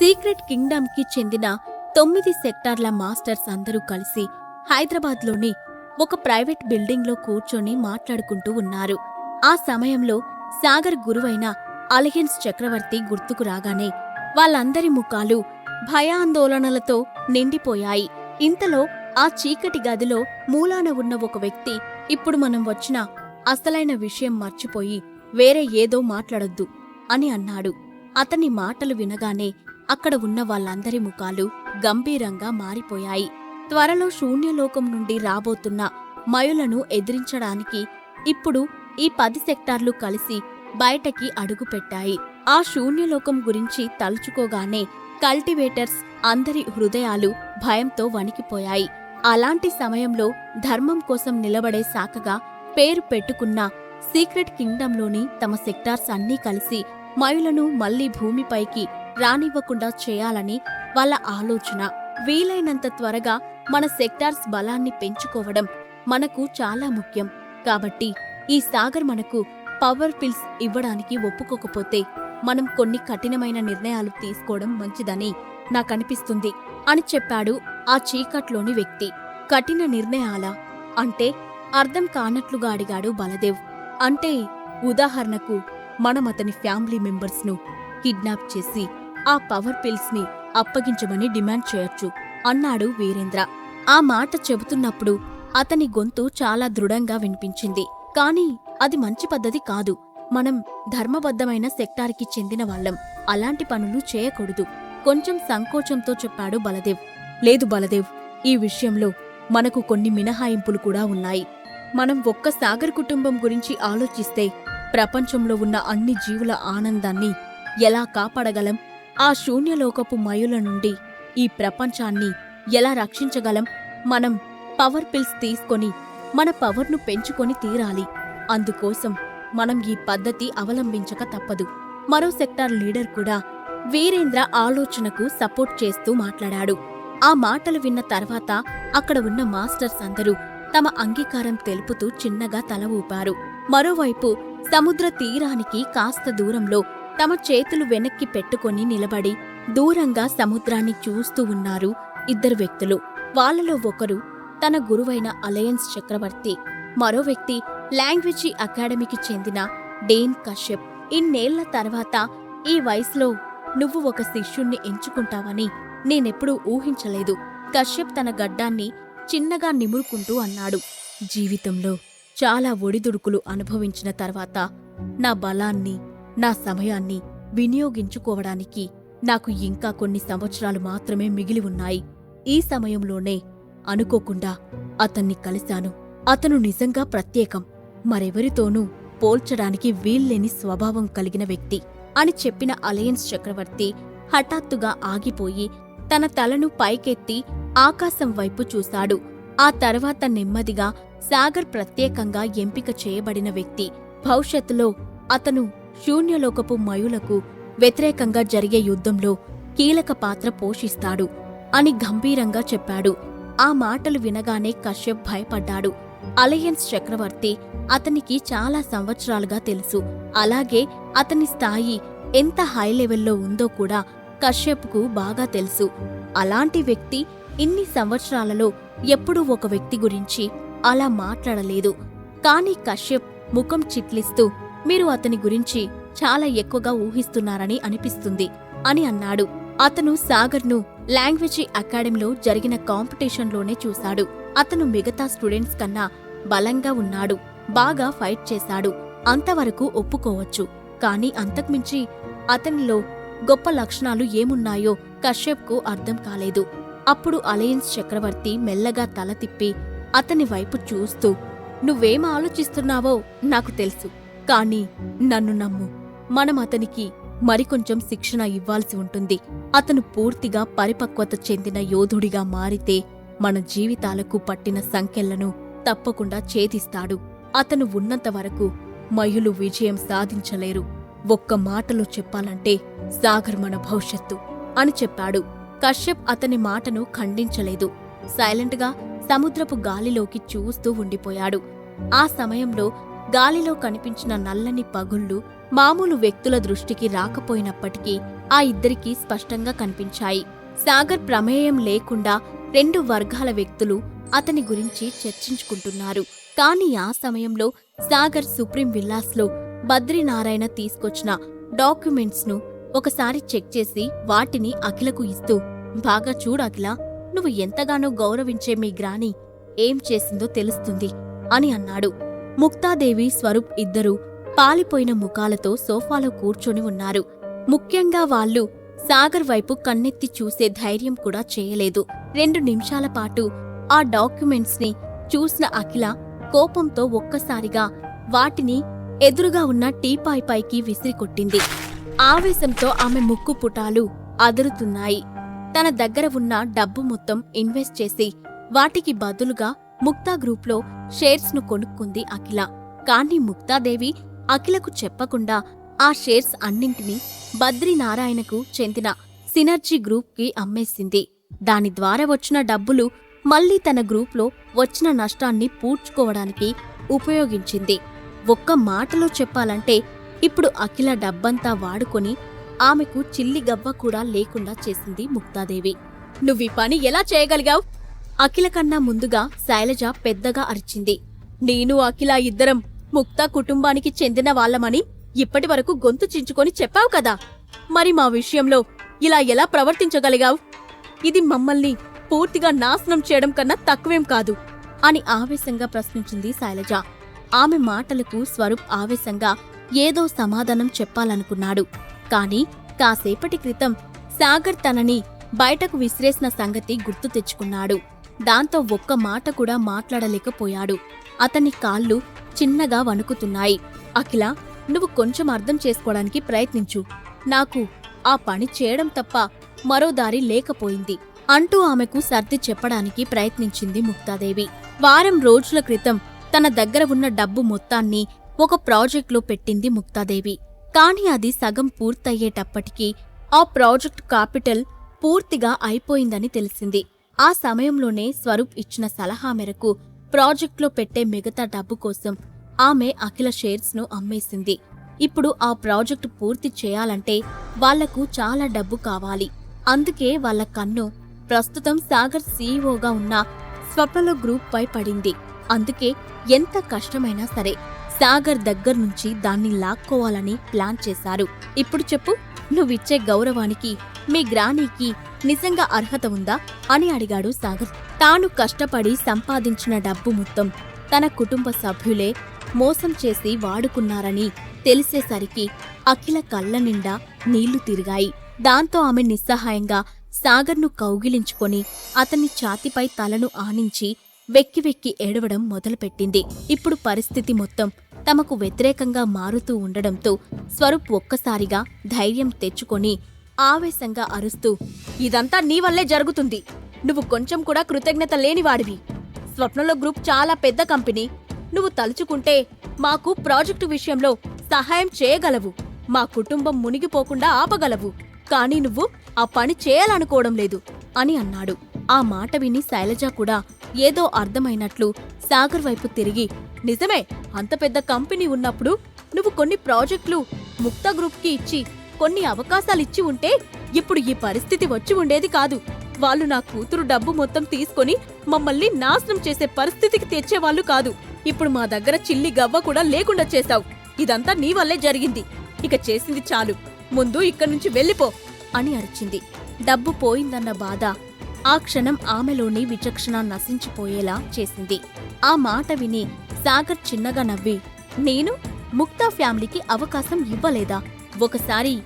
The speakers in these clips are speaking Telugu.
సీక్రెట్ కింగ్డమ్కి చెందిన తొమ్మిది సెక్టార్ల మాస్టర్స్ అందరూ కలిసి హైదరాబాద్లోని ఒక ప్రైవేట్ బిల్డింగ్లో కూర్చొని మాట్లాడుకుంటూ ఉన్నారు. ఆ సమయంలో సాగర్ గురువైన అలిహెన్స్ చక్రవర్తి గుర్తుకు రాగానే వాళ్ళందరి ముఖాలు భయాందోళనలతో నిండిపోయాయి. ఇంతలో ఆ చీకటి గదిలో మూలాన ఉన్న ఒక వ్యక్తి ఇప్పుడు మనం వచ్చిన అసలైన విషయం మర్చిపోయి వేరే ఏదో మాట్లాడొద్దు అని అన్నాడు. అతని మాటలు వినగానే అక్కడ ఉన్న వాళ్ళందరి ముఖాలు గంభీరంగా మారిపోయాయి. త్వరలో శూన్యలోకం నుండి రాబోతున్న మయులను ఎదిరించడానికి ఇప్పుడు ఈ పది సెక్టార్లు కలిసి బయటకి అడుగుపెట్టాయి ఆ శూన్యలోకం గురించి తలుచుకోగానే కల్టివేటర్స్ అందరి హృదయాలు భయంతో వణికిపోయాయి. అలాంటి సమయంలో ధర్మం కోసం నిలబడే శాఖగా పేరు పెట్టుకున్న సీక్రెట్ కింగ్డంలోని తమ సెక్టార్స్ అన్నీ కలిసి మయులను మళ్ళీ భూమిపైకి రానివ్వకుండా చేయాలని వాళ్ళ ఆలోచన. వీలైనంత త్వరగా మన సెక్టార్స్ బలాన్ని పెంచుకోవడం మనకు చాలా ముఖ్యం. కాబట్టి ఈ సాగర్ మనకు పవర్ పిల్స్ ఇవ్వడానికి ఒప్పుకోకపోతే మనం కొన్ని కఠినమైన నిర్ణయాలు తీసుకోవడం మంచిదని నాకనిపిస్తుంది అని చెప్పాడు ఆ చీకట్లోని వ్యక్తి. కఠిన నిర్ణయాలా అంటే అర్థం కానట్లుగా అడిగాడు బలదేవ్. అంటే ఉదాహరణకు మనం అతని ఫ్యామిలీ మెంబర్స్ను కిడ్నాప్ చేసి ఆ పవర్ పిల్స్ని అప్పగించమని డిమాండ్ చేయొచ్చు అన్నాడు వీరేంద్ర. ఆ మాట చెబుతున్నప్పుడు అతని గొంతు చాలా దృఢంగా వినిపించింది. కాని అది మంచి పద్ధతి కాదు. మనం ధర్మబద్ధమైన సెక్టార్కి చెందిన వాళ్ళం. అలాంటి పనులు చేయకూడదు. కొంచెం సంకోచంతో చెప్పాడు బలదేవ్. లేదు బలదేవ్ ఈ విషయంలో మనకు కొన్ని మినహాయింపులు కూడా ఉన్నాయి. మనం ఒక్క సాగర్ కుటుంబం గురించి ఆలోచిస్తే ప్రపంచంలో ఉన్న అన్ని జీవుల ఆనందాన్ని ఎలా కాపాడగలం? ఆ శూన్యలోకపు మయుల నుండి ఈ ప్రపంచాన్ని ఎలా రక్షించగలం? మనం పవర్ పిల్స్ తీసుకొని మన పవర్ను పెంచుకొని తీరాలి. అందుకోసం మనం ఈ పద్ధతి అవలంబించక తప్పదు. మరో సెక్టార్ లీడర్ కూడా వీరేంద్ర ఆలోచనకు సపోర్ట్ చేస్తూ మాట్లాడాడు. ఆ మాటలు విన్న తర్వాత అక్కడ ఉన్న మాస్టర్స్ అందరూ తమ అంగీకారం తెలుపుతూ చిన్నగా తల ఊపారు. మరోవైపు సముద్ర తీరానికి కాస్త దూరంలో తమ చేతులు వెనక్కి పెట్టుకొని నిలబడి దూరంగా సముద్రాన్ని చూస్తూ ఉన్నారు ఇద్దరు వ్యక్తులు. వాళ్ళలో ఒకరు తన గురువైన అలయన్స్ చక్రవర్తి. మరో వ్యక్తి లాంగ్వేజీ అకాడమీకి చెందిన డేన్ కశ్యప్. ఇన్నేళ్ళ తర్వాత ఈ వయసులో నువ్వు ఒక శిష్యుణ్ణి ఎంచుకుంటావని నేనెప్పుడూ ఊహించలేదు. కశ్యప్ తన గడ్డాన్ని చిన్నగా నిమురుకుంటూ అన్నాడు. జీవితంలో చాలా ఒడిదుడుకులు అనుభవించిన తర్వాత నా బలాన్ని నా సమయాన్ని వినియోగించుకోవడానికి నాకు ఇంకా కొన్ని సంవత్సరాలు మాత్రమే మిగిలి ఉన్నాయి. ఈ సమయంలోనే అనుకోకుండా అతన్ని కలిశాను. అతను నిజంగా ప్రత్యేకం. మరెవరితోనూ పోల్చడానికి వీల్లేని స్వభావం కలిగిన వ్యక్తి అని చెప్పిన అలయన్స్ చక్రవర్తి హఠాత్తుగా ఆగిపోయి తన తలను పైకెత్తి ఆకాశం వైపు చూశాడు. ఆ తర్వాత నెమ్మదిగా సాగర్ ప్రత్యేకంగా ఎంపిక చేయబడిన వ్యక్తి భవిష్యత్తులో అతను శూన్యలోకపు మయులకు వ్యతిరేకంగా జరిగే యుద్ధంలో కీలక పాత్ర పోషిస్తాడు అని గంభీరంగా చెప్పాడు. ఆ మాటలు వినగానే కశ్యప్ భయపడ్డాడు. అలయన్స్ చక్రవర్తి అతనికి చాలా సంవత్సరాలుగా తెలుసు. అలాగే అతని స్థాయి ఎంత హై లెవెల్లో ఉందో కూడా కశ్యప్కు బాగా తెలుసు. అలాంటి వ్యక్తి ఇన్ని సంవత్సరాలలో ఎప్పుడూ ఒక వ్యక్తి గురించి అలా మాట్లాడలేదు. కాని కశ్యప్ ముఖం చిట్లిస్తూ మీరు అతని గురించి చాలా ఎక్కువగా ఊహిస్తున్నారని అనిపిస్తుంది అని అన్నాడు. అతను సాగర్ను లాంగ్వేజీ అకాడమీలో జరిగిన కాంపిటీషన్లోనే చూశాడు. అతను మిగతా స్టూడెంట్స్ కన్నా బలంగా ఉన్నాడు. బాగా ఫైట్ చేశాడు. అంతవరకు ఒప్పుకోవచ్చు. కాని అంతకుమించి అతనిలో గొప్ప లక్షణాలు ఏమున్నాయో కశ్యప్కు అర్థం కాలేదు. అప్పుడు అలయన్స్ చక్రవర్తి మెల్లగా తల తిప్పి అతని వైపు చూస్తూ నువ్వేం ఆలోచిస్తున్నావో నాకు తెలుసు. కాని నన్ను నమ్ము. మనం అతనికి మరికొంచెం శిక్షణ ఇవ్వాల్సి ఉంటుంది. అతను పూర్తిగా పరిపక్వత చెందిన యోధుడిగా మారితే మన జీవితాలకు పట్టిన సంఖ్యలను తప్పకుండా ఛేదిస్తాడు. అతను ఉన్నంత వరకు మయులు విజయం సాధించలేరు. ఒక్క మాటలో చెప్పాలంటే సాగర్ మన భవిష్యత్తు అని చెప్పాడు. కశ్యప్ అతని మాటను ఖండించలేదు. సైలెంట్గా సముద్రపు గాలిలోకి చూస్తూ ఉండిపోయాడు. ఆ సమయంలో గాలిలో కనిపించిన నల్లని పగుళ్ళు మామూలు వ్యక్తుల దృష్టికి రాకపోయినప్పటికీ ఆ ఇద్దరికీ స్పష్టంగా కనిపించాయి. సాగర్ ప్రమేయం లేకుండా రెండు వర్గాల వ్యక్తులు అతని గురించి చర్చించుకుంటున్నారు. కానీ ఆ సమయంలో సాగర్ సుప్రీం విల్లాస్లో బద్రీనారాయణ తీసుకొచ్చిన డాక్యుమెంట్స్ను ఒకసారి చెక్ చేసి వాటిని అఖిలకు ఇస్తూ బాగా చూడు అఖిల నువ్వు ఎంతగానో గౌరవించే మీ గ్రాని ఏం చేసిందో తెలుస్తుంది అని అన్నాడు. ముక్తాదేవి స్వరూప్ ఇద్దరూ పాలిపోయిన ముఖాలతో సోఫాలో కూర్చొని ఉన్నారు. ముఖ్యంగా వాళ్ళు సాగర్ వైపు కన్నెత్తి చూసే ధైర్యం కూడా చేయలేదు. రెండు నిమిషాల పాటు ఆ డాక్యుమెంట్స్ని చూసిన అఖిల కోపంతో ఒక్కసారిగా వాటిని ఎదురుగా ఉన్న టీపాయ్ పైకి విసిరికొట్టింది ఆవేశంతో ఆమె ముక్కు పుటాలు అదురుతున్నాయి. తన దగ్గర ఉన్న డబ్బు మొత్తం ఇన్వెస్ట్ చేసి వాటికి బదులుగా ముక్తా గ్రూప్లో షేర్స్ను కొనుక్కుంది అఖిల. కానీ ముక్తాదేవి అఖిలకు చెప్పకుండా ఆ షేర్స్ అన్నింటినీ బద్రీనారాయణకు చెందిన సినర్జీ గ్రూప్కి అమ్మేసింది. దాని ద్వారా వచ్చిన డబ్బులు మళ్ళీ తన గ్రూప్లో వచ్చిన నష్టాన్ని పూడ్చుకోవడానికి ఉపయోగించింది. ఒక్క మాటలో చెప్పాలంటే ఇప్పుడు అఖిల డబ్బంతా వాడుకొని ఆమెకు చిల్లి గవ్వ కూడా లేకుండా చేసింది ముక్తాదేవి. నువ్వు ఈ పని ఎలా చేయగలిగావు? అఖిల కన్నా ముందుగా శైలజ పెద్దగా అరిచింది. నేను అఖిల ఇద్దరం ముక్తా కుటుంబానికి చెందిన వాళ్ళమని ఇప్పటి వరకు గొంతు చించుకొని చెప్పావు కదా! మరి మా విషయంలో ఇలా ఎలా ప్రవర్తించగలిగావు? ఇది మమ్మల్ని పూర్తిగా నాశనం చేయడం కన్నా తక్కువేం కాదు అని ఆవేశంగా ప్రశ్నించింది శైలజ. ఆమె మాటలకు స్వరూప్ ఆవేశంగా ఏదో సమాధానం చెప్పాలనుకున్నాడు. కాని కాసేపటి క్రితం సాగర్ తనని బయటకు విసిరేసిన సంగతి గుర్తు తెచ్చుకున్నాడు. దాంతో ఒక్క మాట కూడా మాట్లాడలేకపోయాడు. అతని కాళ్ళు చిన్నగా వణుకుతున్నాయి. అఖిల నువ్వు కొంచెం అర్థం చేసుకోవడానికి ప్రయత్నించు. నాకు ఆ పని చేయడం తప్ప మరో దారి లేకపోయింది అంటూ ఆమెకు సర్ది చెప్పడానికి ప్రయత్నించింది ముక్తాదేవి. వారం రోజుల క్రితం తన దగ్గర ఉన్న డబ్బు మొత్తాన్ని ఒక ప్రాజెక్ట్లో పెట్టింది ముక్తాదేవి. కాని అది సగం పూర్తయ్యేటప్పటికీ ఆ ప్రాజెక్ట్ కాపిటల్ పూర్తిగా అయిపోయిందని తెలిసింది. ఆ సమయంలోనే స్వరూప్ ఇచ్చిన సలహా మేరకు ప్రాజెక్ట్లో పెట్టే మిగతా డబ్బు కోసం ఆమె అఖిల షేర్స్ను అమ్మేసింది. ఇప్పుడు ఆ ప్రాజెక్టు పూర్తి చేయాలంటే వాళ్ళకు చాలా డబ్బు కావాలి. అందుకే వాళ్ళ కన్ను ప్రస్తుతం సాగర్ సీఈఓగా ఉన్న స్వప్నలో గ్రూప్ పై పడింది. అందుకే ఎంత కష్టమైనా సరే సాగర్ దగ్గర నుంచి దాన్ని లాక్కోవాలని ప్లాన్ చేశారు. ఇప్పుడు చెప్పు నువ్విచ్చే గౌరవానికి మీ గ్రానీకి నిజంగా అర్హత ఉందా అని అడిగాడు సాగర్. తాను కష్టపడి సంపాదించిన డబ్బు మొత్తం తన కుటుంబ సభ్యులే మోసం చేసి వాడుకున్నారని తెలిసేసరికి అఖిల కళ్ళ నిండా నీళ్ళు తిరిగాయి. దాంతో ఆమె నిస్సహాయంగా సాగర్ను కౌగిలించుకొని అతని ఛాతిపై తలను ఆనించి వెక్కి వెక్కి ఏడవడం మొదలుపెట్టింది. ఇప్పుడు పరిస్థితి మొత్తం తమకు వ్యతిరేకంగా మారుతూ ఉండడంతో స్వరూప్ ఒక్కసారిగా ధైర్యం తెచ్చుకొని ఆవేశంగా అరుస్తూ ఇదంతా నీ వల్లే జరుగుతుంది. నువ్వు కొంచెం కూడా కృతజ్ఞత లేనివాడివి స్వప్నలో గ్రూప్ చాలా పెద్ద కంపెనీ. నువ్వు తలుచుకుంటే మాకు ప్రాజెక్టు విషయంలో సహాయం చేయగలవు. మా కుటుంబం మునిగిపోకుండా ఆపగలవు. కానీ నువ్వు ఆ పని చేయాలనుకోవడం లేదు అని అన్నాడు. ఆ మాట విని శైలజ కూడా ఏదో అర్థమైనట్లు సాగర్ వైపు తిరిగి నిజమే అంత పెద్ద కంపెనీ ఉన్నప్పుడు నువ్వు కొన్ని ప్రాజెక్టులు ముక్తా గ్రూప్కి ఇచ్చి కొన్ని అవకాశాలిచ్చి ఉంటే ఇప్పుడు ఈ పరిస్థితి వచ్చి ఉండేది కాదు. వాళ్ళు నా కూతురు డబ్బు మొత్తం తీసుకొని మమ్మల్ని నాశనం చేసే పరిస్థితికి తెచ్చేవాళ్ళు కాదు. ఇప్పుడు మా దగ్గర చిల్లి గవ్వ కూడా లేకుండా చేశావు. ఇదంతా నీ వల్లే జరిగింది. ఇక చేసింది చాలు. ముందు ఇక్కడి నుంచి వెళ్ళిపో అని అరిచింది. డబ్బు పోయిందన్న బాధ ఆ క్షణం ఆమెలోని విచక్షణ నశించిపోయేలా చేసింది. ఆ మాట విని సాగర్ చిన్నగా నవ్వి నేను ముక్తా ఫ్యామిలీకి అవకాశం ఇవ్వలేదా? ఒకసారి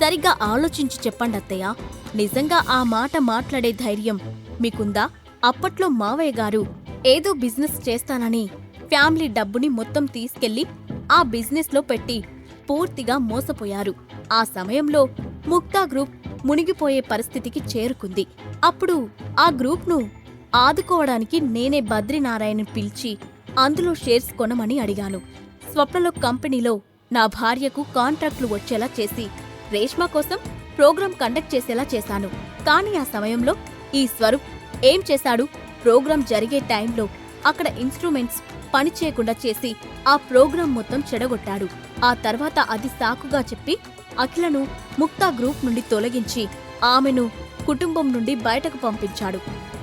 సరిగ్గా ఆలోచించి చెప్పండి అత్తయ్య. నిజంగా ఆ మాట మాట్లాడే ధైర్యం మీకుందా? అప్పట్లో మావయ్య గారు ఏదో బిజినెస్ చేస్తానని ఫ్యామిలీ డబ్బుని మొత్తం తీసుకెళ్ళి ఆ బిజినెస్లో పెట్టి పూర్తిగా మోసపోయారు. ఆ సమయంలో ముక్తా గ్రూప్ మునిగిపోయే పరిస్థితికి చేరుకుంది. అప్పుడు ఆ గ్రూప్ను ఆదుకోవడానికి నేనే బద్రీనారాయణ పిలిచి అందులో షేర్స్ కొనమని అడిగాను. స్వప్నలో కంపెనీలో నా భార్యకు కాంట్రాక్ట్లు వచ్చేలా చేసి రేష్మా కోసం ప్రోగ్రాం కండక్ట్ చేసేలా చేశాను. కానీ ఆ సమయంలో ఈ స్వరూప్ ఏం చేశాడు? ప్రోగ్రాం జరిగే టైంలో అక్కడ ఇన్స్ట్రుమెంట్స్ పని చేయకుండా చేసి ఆ ప్రోగ్రాం మొత్తం చెడగొట్టాడు. ఆ తర్వాత అది సాకుగా చెప్పి అఖిలను ముక్తా గ్రూప్ నుండి తొలగించి ఆమెను కుటుంబం నుండి బయటకు పంపించాడు.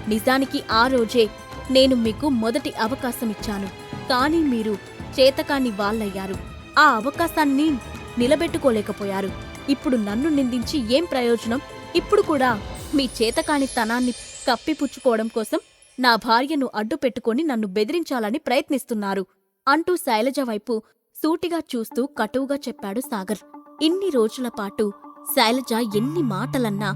నిజానికి ఆ రోజే నేను మీకు మొదటి అవకాశం ఇచ్చాను. కానీ మీరు చేతకాని వాళ్ళయ్యారు. ఆ అవకాశాన్ని నిలబెట్టుకోలేకపోయారు. ఇప్పుడు నన్ను నిందించి ఏం ప్రయోజనం? ఇప్పుడు కూడా మీ చేతకాని తనాన్ని కప్పిపుచ్చుకోవడం కోసం నా భార్యను అడ్డుపెట్టుకొని నన్ను బెదిరించాలని ప్రయత్నిస్తున్నారు. అంటూ శైలజ వైపు సూటిగా చూస్తూ కటువుగా చెప్పాడు సాగర్. ఇన్ని రోజుల పాటు శైలజ ఎన్ని మాటలన్నా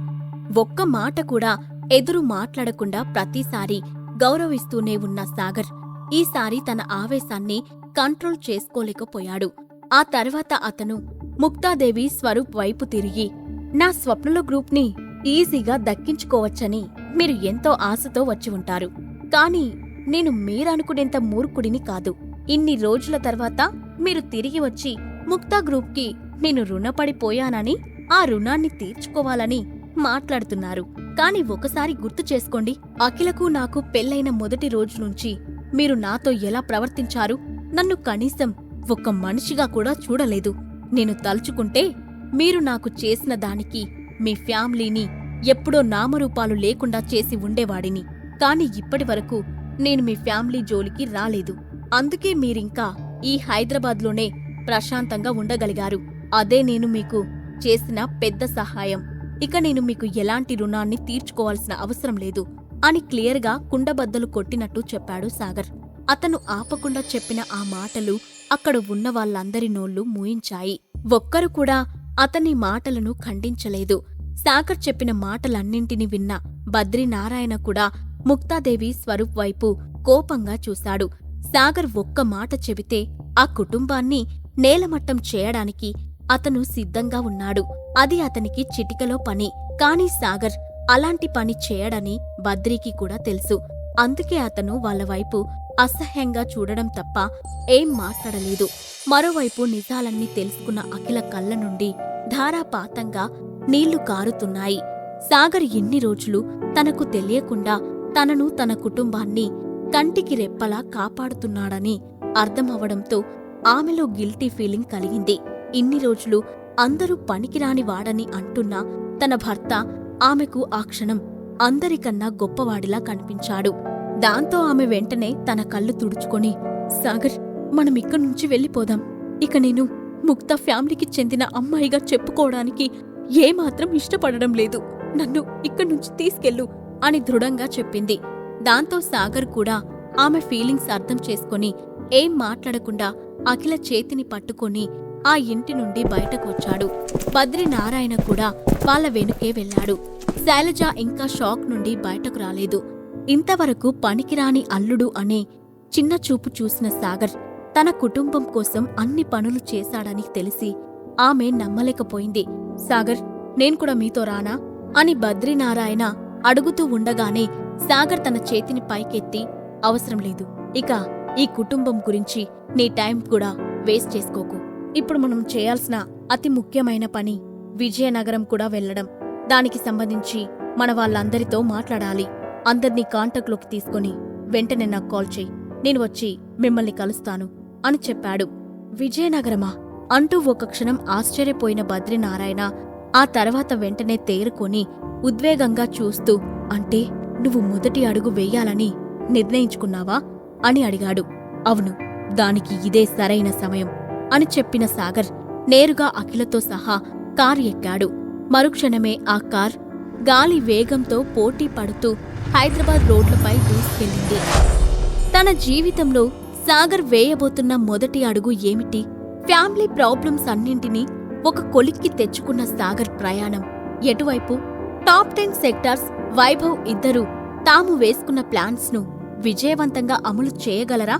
ఒక్క మాట కూడా ఎదురు మాట్లాడకుండా ప్రతిసారి గౌరవిస్తూనే ఉన్న సాగర్ ఈసారి తన ఆవేశాన్ని కంట్రోల్ చేసుకోలేకపోయాడు. ఆ తర్వాత అతను ముక్తాదేవి స్వరూప్ వైపు తిరిగి నా స్వప్నుల గ్రూప్ని ఈజీగా దక్కించుకోవచ్చని మీరు ఎంతో ఆశతో వచ్చి ఉంటారు. కానీ నేను మీరనుకునేంత మూర్ఖుడిని కాదు. ఇన్ని రోజుల తర్వాత మీరు తిరిగి వచ్చి ముక్తా గ్రూప్కి నేను రుణపడిపోయానని ఆ రుణాన్ని తీర్చుకోవాలని మాట్లాడుతున్నారు. కాని ఒకసారి గుర్తు చేసుకోండి అఖిలకు నాకు పెళ్ళైన మొదటి రోజు నుంచి మీరు నాతో ఎలా ప్రవర్తించారు? నన్ను కనీసం ఒక్క మనిషిగా కూడా చూడలేదు. నేను తలుచుకుంటే మీరు నాకు చేసిన దానికి మీ ఫ్యామిలీని ఎప్పుడో నామరూపాలు లేకుండా చేసి ఉండేవాడిని. కాని ఇప్పటివరకు నేను మీ ఫ్యామిలీ జోలికి రాలేదు. అందుకే మీరింకా ఈ హైదరాబాద్లోనే ప్రశాంతంగా ఉండగలిగారు. అదే నేను మీకు చేసిన పెద్ద సహాయం. ఇక నేను మీకు ఎలాంటి రుణాన్ని తీర్చుకోవాల్సిన అవసరం లేదు అని క్లియర్గా కుండబద్దలు కొట్టినట్టు చెప్పాడు సాగర్. అతను ఆపకుండా చెప్పిన ఆ మాటలు అక్కడ ఉన్న వాళ్ళందరి నోళ్ళు మూయించాయి. ఒక్కరు కూడా అతని మాటలను ఖండించలేదు. సాగర్ చెప్పిన మాటలన్నింటినీ విన్న బద్రీనారాయణ కూడా ముక్తాదేవి స్వరూప్ వైపు కోపంగా చూశాడు. సాగర్ ఒక్క మాట చెబితే ఆ కుటుంబాన్ని నేలమట్టం చేయడానికి అతను సిద్ధంగా ఉన్నాడు. అది అతనికి చిటికలో పని. కాని సాగర్ అలాంటి పని చేయడని బద్రికి కూడా తెలుసు. అందుకే అతను వాళ్ళ వైపు అసహ్యంగా చూడడం తప్ప ఏం మాట్లాడలేదు. మరోవైపు నిజాలన్నీ తెలుసుకున్న అఖిల కళ్ళ నుండి ధారాపాతంగా నీళ్ళు కారుతున్నాయి. సాగర్ ఎన్ని రోజులు తనకు తెలియకుండా తనను తన కుటుంబాన్ని కంటికి రెప్పలా కాపాడుతున్నాడని అర్థమవడంతో ఆమెలో గిల్టీ ఫీలింగ్ కలిగింది. ఇన్ని రోజులు అందరూ పనికిరాని వాడని అంటున్న తన భర్త ఆమెకు ఆ క్షణం అందరికన్నా గొప్పవాడిలా కనిపించాడు. దాంతో ఆమె వెంటనే తన కళ్ళు తుడుచుకొని సాగర్ మనం ఇక్కడి నుంచి వెళ్ళిపోదాం. ఇక నేను ముక్త ఫ్యామిలీకి చెందిన అమ్మాయిగా చెప్పుకోవడానికి ఏమాత్రం ఇష్టపడడం లేదు. నన్ను ఇక్కడి నుంచి తీసుకెళ్ళు అని దృఢంగా చెప్పింది. దాంతో సాగర్ కూడా ఆమె ఫీలింగ్స్ అర్థం చేసుకొని ఏం మాట్లాడకుండా అఖిల చేతిని పట్టుకొని ఆ ఇంటి నుండి బయటకు వచ్చాడు బద్రీనారాయణ కూడా వాళ్ళ వెనుకే వెళ్ళాడు. శైలజ ఇంకా షాక్ నుండి బయటకు రాలేదు. ఇంతవరకు పనికిరాని అల్లుడు అనే చిన్న చూపు చూసిన సాగర్ తన కుటుంబం కోసం అన్ని పనులు చేశాడని తెలిసి ఆమె నమ్మలేకపోయింది. సాగర్ నేను కూడా మీతో రానా? అని బద్రీనారాయణ అడుగుతూ ఉండగానే సాగర్ తన చేతిని పైకెత్తి అవసరం లేదు ఇక ఈ కుటుంబం గురించి నీ టైం కూడా వేస్ట్ చేసుకోకు. ఇప్పుడు మనం చేయాల్సిన అతి ముఖ్యమైన పని విజయనగరం కూడా వెళ్ళడం. దానికి సంబంధించి మన వాళ్ళందరితో మాట్లాడాలి. అందర్నీ కాంటాక్ట్లోకి తీసుకొని వెంటనే నాకు కాల్ చేయి. నేను వచ్చి మిమ్మల్ని కలుస్తాను అని చెప్పాడు. విజయనగరమా? అంటూ ఒక క్షణం ఆశ్చర్యపోయిన బద్రీనారాయణ ఆ తర్వాత వెంటనే తేరుకొని ఉద్వేగంగా చూస్తూ అంటే నువ్వు మొదటి అడుగు వేయాలని నిర్ణయించుకున్నావా? అని అడిగాడు. అవును దానికి ఇదే సరైన సమయం అని చెప్పిన సాగర్ నేరుగా అఖిలతో సహా కారు ఎక్కాడు. మరుక్షణమే ఆ కార్ గాలి వేగంతో పోటీ పడుతూ హైదరాబాద్ రోడ్లపై దూసుకెళ్ళింది. తన జీవితంలో సాగర్ వేయబోతున్న మొదటి అడుగు ఏమిటి? ఫ్యామిలీ ప్రాబ్లమ్స్ అన్నింటినీ ఒక కొలిక్కి తెచ్చుకున్న సాగర్ ప్రయాణం. ఎటువైపు? టాప్ టెన్ సెక్టార్స్ వైభవ్ ఇద్దరూ తాము వేసుకున్న ప్లాన్స్ను విజయవంతంగా అమలు చేయగలరా?